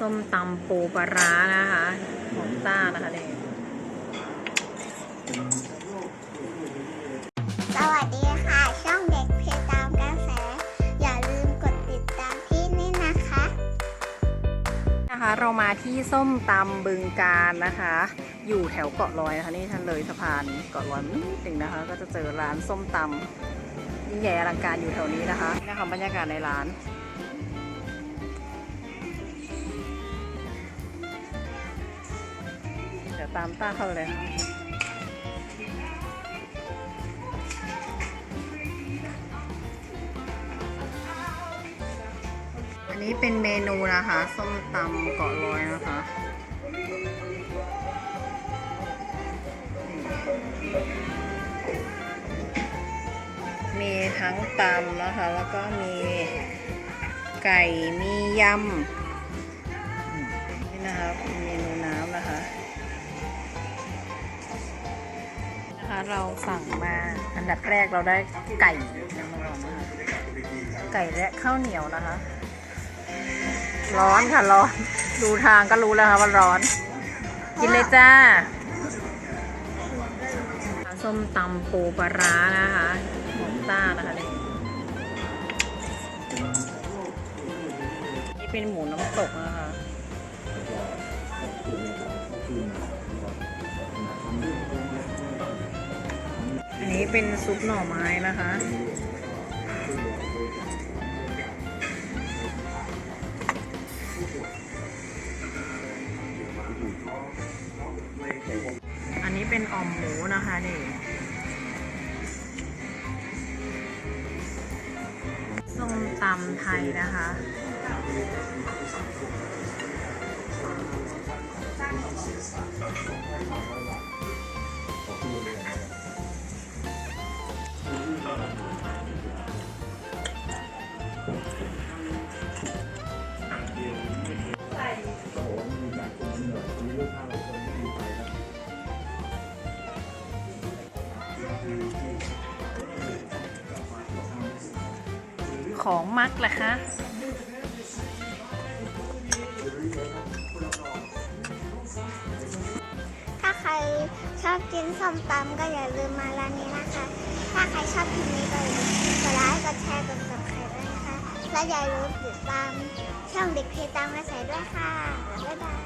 ส้มตำปูปลาร้านะคะของต้านะคะนี่สวัสดีค่ะ ช่องเด็กเพจตามกระแส อย่าลืมกดติดตามที่นี่นะคะ นะคะเรามาที่ส้มตำบึงการนะคะ อยู่แถวเกาะลอยนะคะนี่ท่านเลยสะพานเกาะลอยนิดหนึ่งนะคะ ก็จะเจอร้านส้มตำยิ่งใหญ่อลังการอยู่แถวนี้นะคะนี่นะคะบรรยากาศในร้าน ตามต้าเขาไปเลยค่ะอันนี้เป็นเมนูนะคะส้มตำเกาะลอยนะคะมีทั้งตำนะคะ แล้วก็มีไก่มียำ เราสั่งมาอันดับแรกเราได้ไก่ไก่และข้าวเหนียวนะคะ ร้อนค่ะร้อน ดูทางก็รู้แล้วค่ะว่าร้อน กินเลยจ้าส้มตำปูปลาร้านะคะของต้านะคะนี่นี่เป็นหมูน้ำตกนะคะ นนี้เป็นซุปหน่อไม้นะคะ อันนี้เป็นอ่อมหมูนะคะนี่ส้มตำไทยนะคะ ของมักแหละคะถ้าใครชอบกินส้มตำก็อย่าลืมมาร้านนี้นะคะ ถ้าใครชอบคลิปนี้ก็อย่าลืมกดไลค์กดแชร์กด subscribe ด้วยนะคะ และอย่าลืมติดตามช่องเด็กเพจตามกระแสด้วยค่ะ บ๊ายบาย